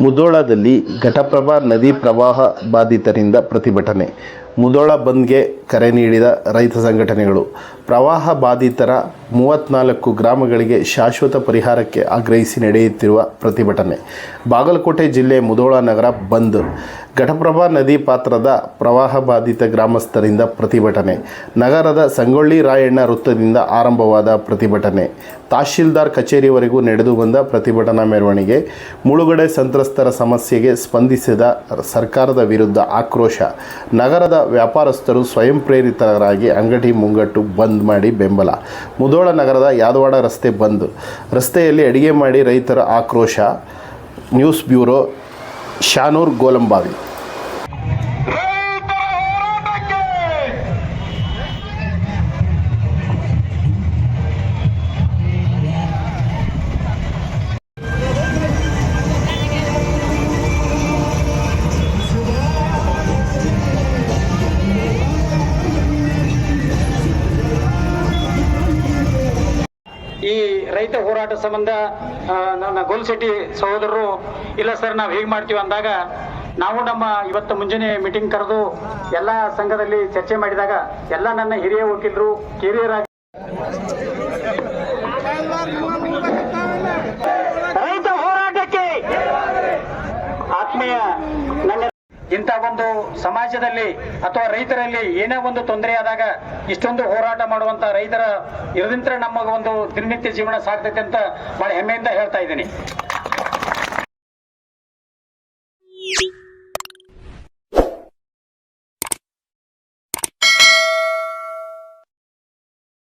ಮುಧೋಳದಲ್ಲಿ ಘಟಪ್ರಭಾ ನದಿ ಪ್ರವಾಹ ಬಾಧಿತರಿಂದ ಪ್ರತಿಭಟನೆ. ಮುದೋಳ ಬಂದ್ಗೆ ಕರೆ ನೀಡಿದ ರೈತ ಸಂಘಟನೆಗಳು. ಪ್ರವಾಹ ಬಾಧಿತರ ಮೂವತ್ತ್ನಾಲ್ಕು ಗ್ರಾಮಗಳಿಗೆ ಶಾಶ್ವತ ಪರಿಹಾರಕ್ಕೆ ಆಗ್ರಹಿಸಿ ನಡೆಯುತ್ತಿರುವ ಪ್ರತಿಭಟನೆ. ಬಾಗಲಕೋಟೆ ಜಿಲ್ಲೆ ಮುದೋಳ ನಗರ ಬಂದ್. ಘಟಪ್ರಭಾ ನದಿ ಪಾತ್ರದ ಪ್ರವಾಹ ಬಾಧಿತ ಗ್ರಾಮಸ್ಥರಿಂದ ಪ್ರತಿಭಟನೆ. ನಗರದ ಸಂಗೊಳ್ಳಿ ರಾಯಣ್ಣ ವೃತ್ತದಿಂದ ಆರಂಭವಾದ ಪ್ರತಿಭಟನೆ. ತಹಶೀಲ್ದಾರ್ ಕಚೇರಿವರೆಗೂ ನಡೆದು ಬಂದ ಪ್ರತಿಭಟನಾ ಮೆರವಣಿಗೆ ಮುಳುಗಡೆ ಸಂತ್ರಸ್ತರ ಸಮಸ್ಯೆಗೆ ಸ್ಪಂದಿಸಿದ ಸರ್ಕಾರದ ವಿರುದ್ಧ ಆಕ್ರೋಶ. ನಗರದ ವ್ಯಾಪಾರಸ್ಥರು ಸ್ವಯಂ ಪ್ರೇರಿತರಾಗಿ ಅಂಗಡಿ ಮುಂಗಟ್ಟು ಬಂದ್ ಮಾಡಿ ಬೆಂಬಲ. ಮುಧೋಳ ನಗರದ ಯಾದವಾಡ ರಸ್ತೆ ಬಂದ್. ರಸ್ತೆಯಲ್ಲಿ ಅಡಿಗೆ ಮಾಡಿ ರೈತರ ಆಕ್ರೋಶ. News bureau, Shanoor Golambavi. ಈ ರೈತ ಹೋರಾಟ ಸಂಬಂಧ ನನ್ನ ಗೋಲ್ಶೆಟ್ಟಿ ಸಹೋದರರು, ಇಲ್ಲ ಸರ್, ನಾವು ಹೇಗೆ ಮಾಡ್ತೀವಿ ಅಂದಾಗ, ನಾವು ನಮ್ಮ ಇವತ್ತು ಮುಂಜಾನೆ ಮೀಟಿಂಗ್ ಕರೆದು ಎಲ್ಲ ಸಂಘದಲ್ಲಿ ಚರ್ಚೆ ಮಾಡಿದಾಗ, ಎಲ್ಲ ನನ್ನ ಹಿರಿಯ ವಕೀಲರು ಕಿರಿಯರಾಗಿ ರೈತ ಹೋರಾಟಕ್ಕೆ ಆತ್ಮೀಯ ನನ್ನ ಇಂಥ ಒಂದು ಸಮಾಜದಲ್ಲಿ ಅಥವಾ ರೈತರಲ್ಲಿ ಏನೇ ಒಂದು ತೊಂದರೆ ಆದಾಗ ಇಷ್ಟೊಂದು ಹೋರಾಟ ಮಾಡುವಂತ ರೈತರ ಇರದಿಂತ್ರ ನಮ್ಮ ಒಂದು ದಿನನಿತ್ಯ ಜೀವನ ಸಾಗ್ತೈತೆ ಅಂತ ಬಹಳ ಹೆಮ್ಮೆಯಿಂದ ಹೇಳ್ತಾ ಇದ್ದೀನಿ.